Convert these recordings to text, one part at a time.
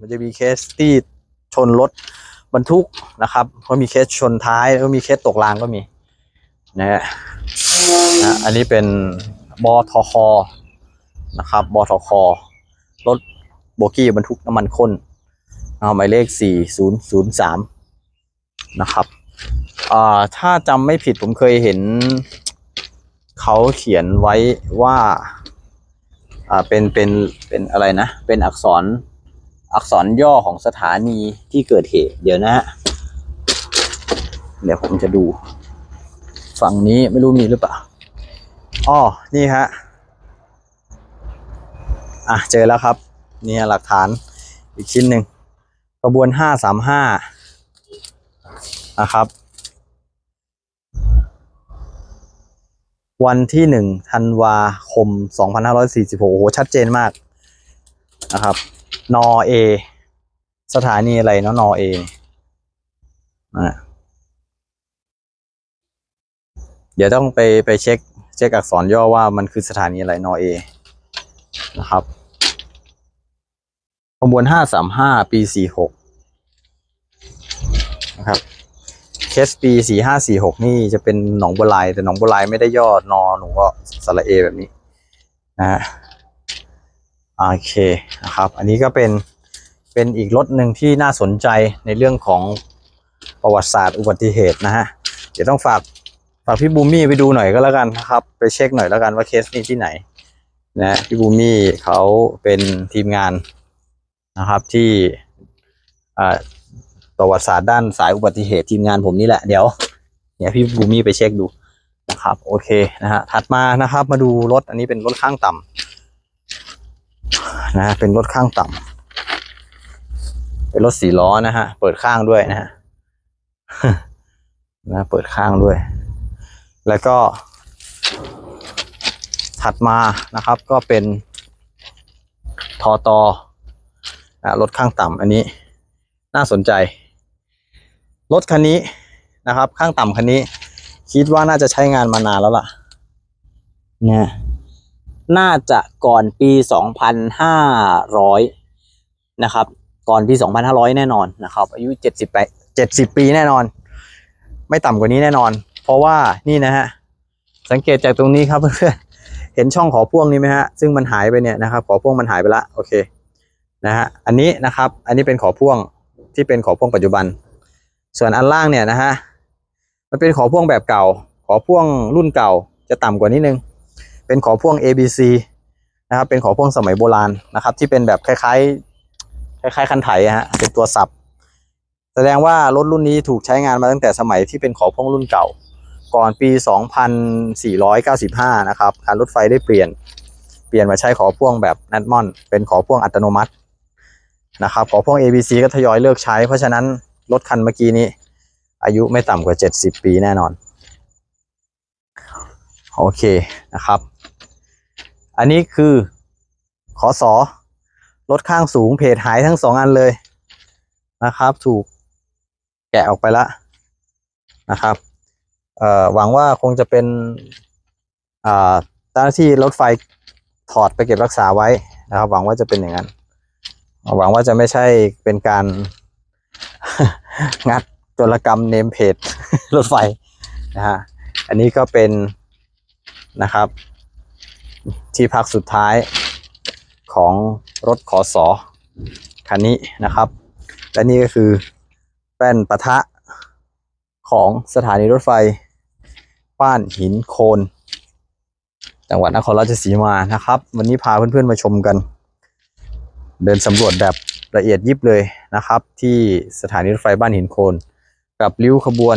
มันจะมีเคสที่ชนรถบรรทุกนะครับก็มีเคสชนท้ายแล้วก็มีเคสตกรางก็มีนะฮะอันนี้เป็นบอทคนะครับบอทครถโบกี้บรรทุกน้ำมันข้นเอาหมายเลข 4003 นะครับอ่าถ้าจำไม่ผิดผมเคยเห็น เขาเขียนไว้ว่าอ่าเป็นเป็นเป็นอะไรนะ เป็นอักษร อักษรย่อของสถานีที่เกิดเหตุ เดี๋ยวนะฮะ เดี๋ยวผมจะดู ฝั่งนี้ไม่รู้มีหรือเปล่าอ๋อนี่ฮะ อะ เจอแล้วครับ นี่หลักฐานอีกชิ้นหนึ่งกระบวนห้าสามห้านะครับ วันที่หนึ่งธันวาคมสองพันห้าร้อยสี่สิบหกโอ้โห ชัดเจนมากนะครับ นอเอ สถานีอะไรเนาะนอเอะเดี๋ยวต้องไปไปเช็คเช็คอักษรย่อว่ามันคือสถานีอะไรนอเอนะครับขบวนห้าสามห้าปีสี่หกนะครับเคสปีสี่ห้าสี่หกนี่จะเป็นหนองบัวลายแต่หนองบัวลายไม่ได้ย่อนอหนูก็สระเอแบบนี้นะฮะ โอเคนะครับ อันนี้ก็เป็นเป็นอีกรถหนึ่งที่น่าสนใจในเรื่องของประวัติศาสตร์อุบัติเหตุนะฮะ เดี๋ยวต้องฝากฝากพี่บูมี่ไปดูหน่อยก็แล้วกันนะครับ ไปเช็คหน่อยแล้วกันว่าเคสนี้ที่ไหนนะพี่บูมี่เขาเป็นทีมงานนะครับที่ประวัติศาสตร์ด้านสายอุบัติเหตุทีมงานผมนี่แหละเดี๋ยวเดี๋ยพี่บูมี่ไปเช็คดูนะครับ โอเคนะฮะถัดมานะครับ มาดูรถอันนี้เป็นรถข้างต่ำ นะเป็นรถข้างต่ำเป็นรถสี่ล้อนะฮะ เปิดข้างด้วยนะฮะนะ เปิดข้างด้วย แล้วก็ ถัดมานะครับ ก็เป็นทอตอนะรถข้างต่ำอันนี้ น่าสนใจ รถคันนี้นะครับ ข้างต่ำคันนี้ คิดว่าน่าจะใช้งานมานานแล้วล่ะ เนี่ย น่าจะก่อนปี 2500 นะครับ ก่อนปี 2500 แน่นอนนะครับ อายุ 70ไป70 ปีแน่นอน ไม่ต่ำกว่านี้แน่นอน เพราะว่านี่นะฮะ สังเกตจากตรงนี้ครับเพื่อนเห็นช่องขอพ่วงนี้ไหมฮะ ซึ่งมันหายไปเนี่ยนะครับ ขอพ่วงมันหายไปละ โอเค นะฮะ อันนี้นะครับ อันนี้เป็นขอพ่วงที่เป็นขอพ่วงปัจจุบัน ส่วนอันล่างเนี่ยนะฮะ มันเป็นขอพ่วงแบบเก่า ขอพ่วงรุ่นเก่าจะต่ำกว่านิดนึง เป็นขอพ่วง ABC นะครับ เป็นขอพ่วงสมัยโบราณนะครับ ที่เป็นแบบคล้ายๆ คล้ายๆคันไถอะฮะเป็นตัวสับ แสดงว่ารถรุ่นนี้ถูกใช้งานมาตั้งแต่สมัยที่เป็นขอพ่วงรุ่นเก่า ก่อนปี 2495 นะครับการรถไฟได้เปลี่ยนเปลี่ยนมาใช้ขอพ่วงแบบนัดมอน เป็นขอพ่วงอัตโนมัตินะครับขอพ่วง ABC ก็ทยอยเลิกใช้ เพราะฉะนั้นรถคันเมื่อกี้นี้ อายุไม่ต่ำกว่า 70 ปีแน่นอน โอเคนะครับ อันนี้คือ ขอสอรถข้างสูงเพจหายทั้งสองอันเลยนะครับ ถูกแกะออกไปแล้วนะครับหวังว่าคงจะเป็นเจ้าหน้าที่รถไฟถอดไปเก็บรักษาไว้นะครับ หวังว่าจะเป็นอย่างนั้น หวังว่าจะไม่ใช่เป็นการงัดจรกรรมเนมเพจรถไฟนะฮะอันนี้ก็เป็นนะครับ ที่พักสุดท้ายของรถขอสอคันนี้นะครับ และนี่ก็คือแป้นปะทะของสถานีรถไฟบ้านหินโคน จังหวัดนครราชสีมานะครับ วันนี้พาเพื่อนๆมาชมกัน เดินสำรวจแบบละเอียดยิบเลยนะครับ ที่สถานีรถไฟบ้านหินโคน กับริ้วขบวน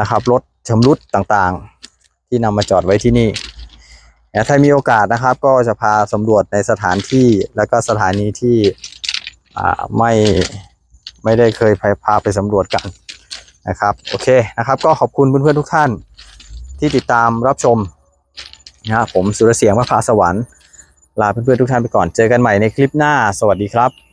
นะครับรถชำรุดต่างๆ ที่นำมาจอดไว้ที่นี่ ถ้ามีโอกาสนะครับ ก็จะพาสำรวจในสถานที่แล้วก็สถานีที่ไม่ไม่ได้เคยพาไปสำรวจกันนะครับโอเคนะครับ ก็ขอบคุณเพื่อนๆทุกท่านที่ติดตามรับชมนะครับผมสุรเสียงมะพาสวรรค์ลาเพื่อนๆทุกท่านไปก่อนเจอกันใหม่ในคลิปหน้า สวัสดีครับ